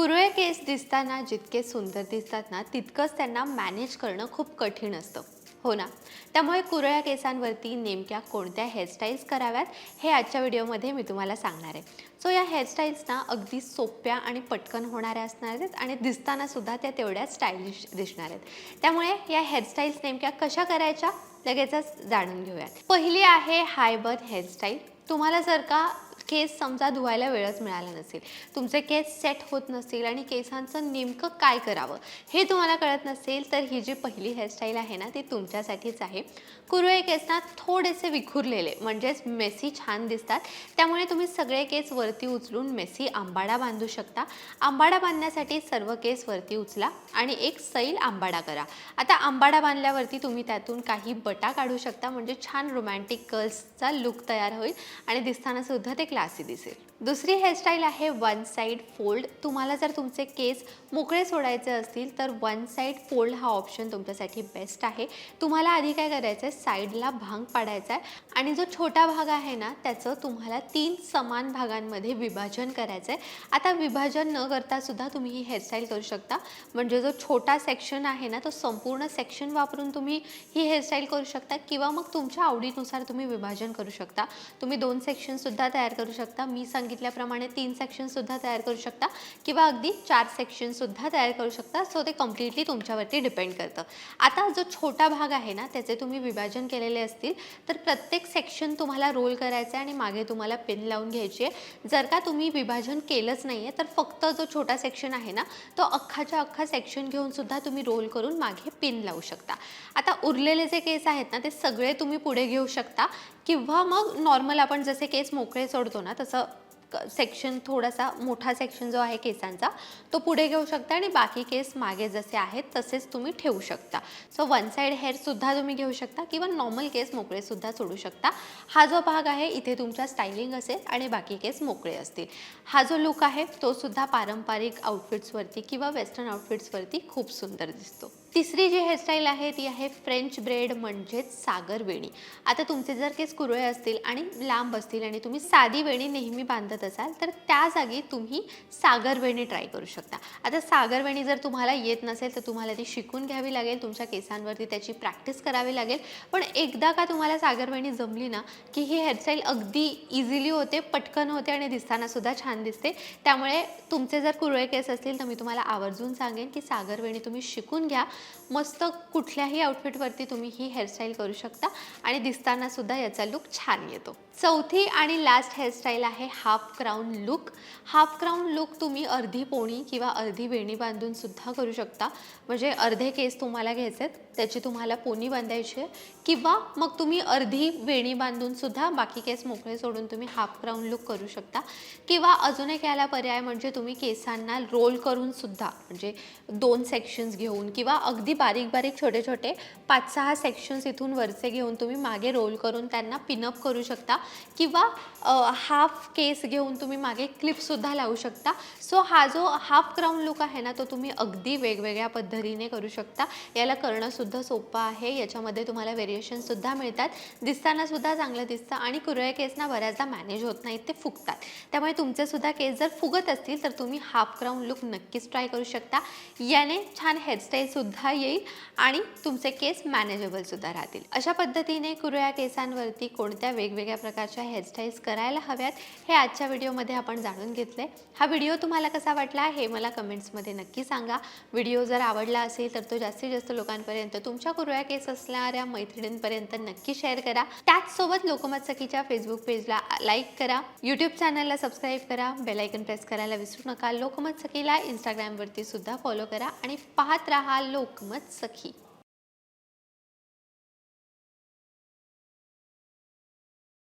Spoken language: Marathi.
कुरळे केस दिसताना जितके सुंदर दिसतात ना तितकंच त्यांना मॅनेज करणं खूप कठीण असतं. हो ना? त्यामुळे कुरळ्या केसांवरती नेमक्या कोणत्या हेअरस्टाईल्स कराव्यात हे आजच्या व्हिडिओमध्ये मी तुम्हाला सांगणार आहे. सो या हेअरस्टाईल्सना अगदी सोप्या आणि पटकन होणाऱ्या असणार आहेत आणि दिसतानासुद्धा त्या तेवढ्या स्टाईलिश दिसणार आहेत. त्यामुळे या हेअरस्टाईल्स नेमक्या कशा करायच्या लगेचच जाणून घेऊयात. पहिली आहे हायबन हेअरस्टाईल तुम्हाला जर का केस समजा धुवायला वेळच मिळाला नसेल. तुमचे केस सेट होत नसतील आणि केसांचं नेमकं काय करावं हे तुम्हाला कळत नसेल तर ही जी पहिली हेअरस्टाईल आहे ना ती तुमच्यासाठीच आहे. कुरळे केस ना थोडेसे विखुरलेले म्हणजेच मेसी छान दिसतात. त्यामुळे तुम्ही सगळे केस वरती उचलून मेसी आंबाडा बांधू शकता. आंबाडा बांधण्यासाठी सर्व केस वरती उचला आणि एक सैल आंबाडा करा. आता आंबाडा बांधल्यावरती तुम्ही त्यातून काही बटा काढू शकता म्हणजे छान रोमॅन्टिक कर्ल्सचा लुक तयार होईल. आणि दिसतानासुद्धा ते क्ला así decirlo. दुसरी हेअरस्टाईल आहे वन साईड फोल्ड तुम्हाला जर तुमचे केस मोकळे सोडायचे असतील तर वन साईड फोल्ड हा ऑप्शन तुमच्यासाठी बेस्ट आहे. तुम्हाला आधी काय करायचं आहे साईडला भांग पाडायचा आहे आणि जो छोटा भाग आहे ना त्याचं तुम्हाला तीन समान भागांमध्ये विभाजन करायचं आहे आता विभाजन न करता सुद्धा तुम्ही ही हेअरस्टाईल करू शकता. म्हणजे जो छोटा सेक्शन आहे ना तो संपूर्ण सेक्शन वापरून तुम्ही ही हेअरस्टाईल करू शकता किंवा मग तुमच्या आवडीनुसार तुम्ही विभाजन करू शकता. तुम्ही दोन सेक्शनसुद्धा तयार करू शकता. मी सांगितल्याप्रमाणे तीन सेक्शनसुद्धा तयार करू शकता किंवा अगदी चार सेक्शनसुद्धा तयार करू शकता. सो ते कम्प्लिटली तुमच्यावरती डिपेंड करतं. आता जो छोटा भाग आहे ना त्याचे तुम्ही विभाजन केलेले असतील तर प्रत्येक सेक्शन तुम्हाला रोल करायचं आहे आणि मागे तुम्हाला पेन लावून घ्यायची आहे. जर का तुम्ही विभाजन केलंच नाही आहे तर फक्त जो छोटा सेक्शन आहे ना तो अख्खाच्या अख्खा सेक्शन घेऊन सुद्धा तुम्ही रोल करून मागे पिन लावू शकता. आता उरलेले जे केस आहेत ना ते सगळे तुम्ही पुढे घेऊ शकता. किंवा मग नॉर्मल आपण जसे केस मोकळे सोडतो ना तसं सेक्शन थोडासा मोठा सेक्शन जो आहे केसांचा तो पुढे घेऊ शकता आणि बाकी केस मागे जसे आहेत तसेच तुम्ही ठेवू शकता. सो वन साईड हेअरसुद्धा तुम्ही घेऊ शकता किंवा नॉर्मल केस मोकळेसुद्धा सोडू शकता. हा जो भाग आहे इथे तुमचा स्टायलिंग असेल आणि बाकी केस मोकळे असतील. हा जो लुक आहे तो सुद्धा पारंपरिक आउटफिट्सवरती किंवा वेस्टर्न आउटफिट्सवरती खूप सुंदर दिसतो. तिसरी जी हेअरस्टाईल आहे ती आहे फ्रेंच ब्रेड म्हणजेच सागर वेणी. आता तुमचे जर केस कुरळे असतील आणि लांब असतील आणि तुम्ही साधी वेणी नेहमी बांधत असाल तर त्या जागी तुम्ही सागर वेणी ट्राय करू शकता. आता सागर वेणी जर तुम्हाला येत नसेल तर तुम्हाला ती शिकून घ्यावी लागेल तुमच्या केसांवरती त्याची प्रॅक्टिस करावी लागेल. पण एकदा का तुम्हाला सागर वेणी जमली ना की ही हेअरस्टाईल अगदी इझिली होते पटकन होते आणि दिसताना सुद्धा छान दिसते त्यामुळे तुमचे जर कुरळे केस असतील तर मी तुम्हाला आवर्जून सांगेन की सागर वेणी तुम्ही शिकून घ्या. मस्त कुठल्याही आउटफिटवरती तुम्ही ही हेअरस्टाईल करू शकता. आणि दिसताना सुद्धा याचा लुक छान येतो. चौथी आणि लास्ट हेअरस्टाईल आहे half crown look half crown look तुम्ही अर्धी पोणी किंवा अर्धी वेणी बांधून सुद्धा करू शकता. म्हणजे अर्धे केस तुम्हाला घ्यायचे आहेत त्याची तुम्हाला पोणी बांधायची आहे. किंवा मग तुम्ही अर्धी वेणी बांधून सुद्धा बाकी केस मोकळे सोडून तुम्ही हाफ क्राऊन लुक करू शकता. किंवा अजून एक याला पर्याय म्हणजे तुम्ही केसांना रोल करून सुद्धा म्हणजे दोन सेक्शन्स घेऊन किंवा अगदी बारीक बारीक छोटे छोटे पाच सहा सेक्शन्स इथून वरचे घेऊन तुम्ही मागे रोल करून त्यांना पिनअप करू शकता. किंवा हाफ केस घेऊन तुम्ही मागे क्लिपसुद्धा लावू शकता. सो हा जो हाफ क्राऊन लुक आहे ना तो तुम्ही अगदी वेगवेगळ्या पद्धतीने करू शकता. याला करणंसुद्धा सोपं आहे. याच्यामध्ये तुम्हाला व्हेरिएशनसुद्धा मिळतात. दिसतानासुद्धा चांगलं दिसतं आणि कुरळे केसना बऱ्याचदा मॅनेज होत नाहीत ते फुगतात. त्यामुळे तुमचेसुद्धा केस जर फुगत असतील तर तुम्ही हाफ क्राऊन लुक नक्कीच ट्राय करू शकता. याने छान हेअरस्टाईलसुद्धा येईल आणि तुमचे केस मॅनेजेबलसुद्धा राहतील. अशा पद्धतीने कुरळ्या केसांवरती कोणत्या वेगवेगळ्या प्रकारच्या हेअरस्टाईल्स करायला हव्यात हे आजच्या व्हिडिओमध्ये आपण जाणून घेतले हा व्हिडिओ तुम्हाला कसा वाटला हे मला कमेंट्समध्ये नक्की सांगा. व्हिडिओ जर आवडला असेल तर तो जास्तीत जास्त लोकांपर्यंत तुमच्या कुरळ्या केस असणाऱ्या मैत्रिणींपर्यंत नक्की शेअर करा. त्याचसोबत लोकमत सखीच्या फेसबुक पेजला लाईक करा. यूट्यूब चॅनलला सबस्क्राईब करा. बेलायकन प्रेस करायला विसरू नका. लोकमत सखीला इंस्टाग्रामवरती सुद्धा फॉलो करा आणि पाहत राहा लोकमत सखी